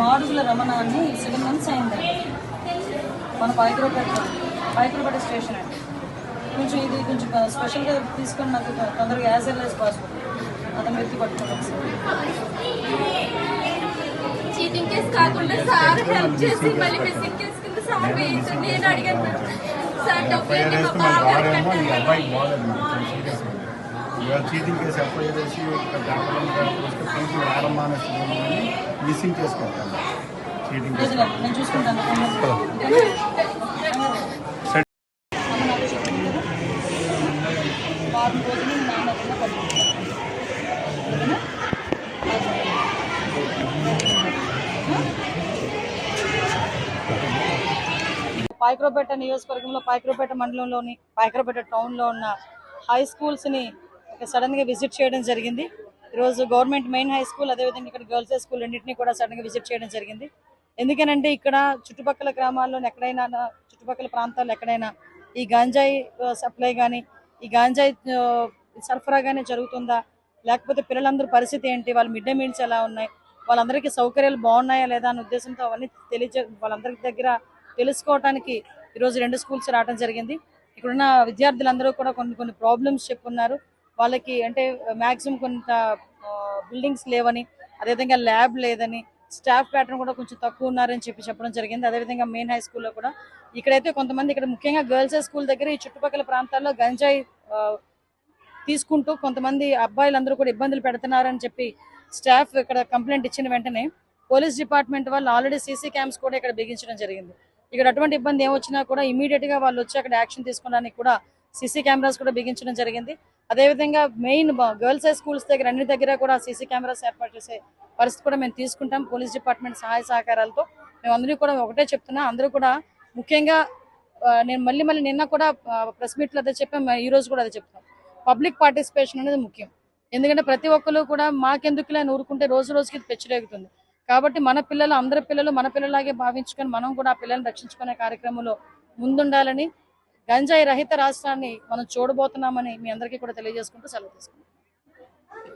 మాడుగుల రమణ. అని seven months అయింది. మన పైకురపేట పైకురపేట స్టేషన్ అండి. కొంచెం ఇది కొంచెం స్పెషల్గా తీసుకొని నాకు తొందరగా యాజ్ ఎల్ యాజ్ పాసిబుల్. అతను వెతికి పట్టుకోవాలి సార్ చీటింగ్ కేసు కాకుండా సార్ హెల్ప్ చేసి మళ్ళీ మిస్సింగ్ కేసు కింద సార్ వేయించండి నేను అడిగాను. మేడం. సార్ డబ్బులు బాగా ఇవాళ చీటింగ్ కేసు ఎఫ్ఐఆర్ చేసి గడపడం వస్తే ఫీజు మిస్సింగ్ చేసుకుంటాను చీటింగ్ కేసు లేదు నియోజకవర్గంలో పాయకరపేట మండలంలోని పాయకరపేట టౌన్లో ఉన్న హై స్కూల్స్ని సడన్గా విజిట్ చేయడం జరిగింది. ఈరోజు గవర్నమెంట్ మెయిన్ హై స్కూల్ అదేవిధంగా ఇక్కడ గర్ల్స్ హై స్కూల్ రెండింటినీ కూడా సడన్గా విజిట్ చేయడం జరిగింది. ఎందుకనంటే ఇక్కడ చుట్టుపక్కల గ్రామాల్లో ఎక్కడైనా చుట్టుపక్కల ప్రాంతాల్లో ఎక్కడైనా ఈ గాంజాయి సప్లై కానీ ఈ గాంజాయి సరఫరా కానీ జరుగుతుందా? లేకపోతే పిల్లలందరూ పరిస్థితి ఏంటి? వాళ్ళ మిడ్ డే మీల్స్ ఎలా ఉన్నాయి? వాళ్ళందరికీ సౌకర్యాలు బాగున్నాయా లేదా అనే ఉద్దేశంతో అవన్నీ తెలియజే వాళ్ళందరి దగ్గర తెలుసుకోవటానికి ఈరోజు రెండు స్కూల్స్ రావడం జరిగింది. ఇక్కడున్న విద్యార్థులందరూ కూడా కొన్ని కొన్ని ప్రాబ్లమ్స్ చెప్పున్నారు. వాళ్ళకి అంటే మ్యాక్సిమం కొంత బిల్డింగ్స్ లేవని అదేవిధంగా ల్యాబ్ లేదని స్టాఫ్ ప్యాటర్న్ కూడా కొంచెం తక్కువ ఉన్నారని చెప్పి చెప్పడం జరిగింది. అదేవిధంగా మెయిన్ హై స్కూల్లో కూడా ఇక్కడైతే కొంతమంది ఇక్కడ ముఖ్యంగా గర్ల్స్ హై స్కూల్ దగ్గర ఈ చుట్టుపక్కల ప్రాంతాల్లో గంజాయి తీసుకుంటూ కొంతమంది అబ్బాయిలందరూ కూడా ఇబ్బందులు పెడుతున్నారని చెప్పి స్టాఫ్ ఇక్కడ కంప్లైంట్ ఇచ్చిన వెంటనే పోలీస్ డిపార్ట్మెంట్ వాళ్ళు ఆల్రెడీ సీసీ క్యామ్స్ కూడా ఇక్కడ బిగించడం జరిగింది. ఇక్కడ అటువంటి ఇబ్బంది ఏమొచ్చినా కూడా ఇమీడియట్గా వాళ్ళు వచ్చి అక్కడ యాక్షన్ తీసుకోవడానికి కూడా సీసీ కెమెరాస్ కూడా బిగించడం జరిగింది. అదేవిధంగా మెయిన్ గర్ల్స్ హై స్కూల్స్ దగ్గర అన్ని దగ్గర కూడా సీసీ కెమెరాస్ ఏర్పాటు చేసే పరిస్థితి కూడా మేము తీసుకుంటాం. పోలీస్ డిపార్ట్మెంట్ సహాయ సహకారాలతో మేము అందరూ కూడా ఒకటే చెప్తున్నా అందరూ కూడా ముఖ్యంగా నేను మళ్ళీ మళ్ళీ నిన్న కూడా ప్రెస్ మీట్లో అదే చెప్పాం ఈ రోజు కూడా అదే చెప్తాం పబ్లిక్ పార్టిసిపేషన్ అనేది ముఖ్యం. ఎందుకంటే ప్రతి ఒక్కరు కూడా మాకెందుకులే అని ఊరుకుంటే రోజు రోజుకి పెచ్చిరేగుతుంది. కాబట్టి మన పిల్లలు అందరి పిల్లలు మన పిల్లలాగే భావించుకొని మనం కూడా ఆ పిల్లల్ని రక్షించుకునే కార్యక్రమంలో ముందుండాలని గంజాయి రహిత రాష్ట్రాన్ని మనం చూడబోతున్నామని మీ అందరికీ కూడా తెలియజేసుకుంటూ సెలవు తీసుకుంటాం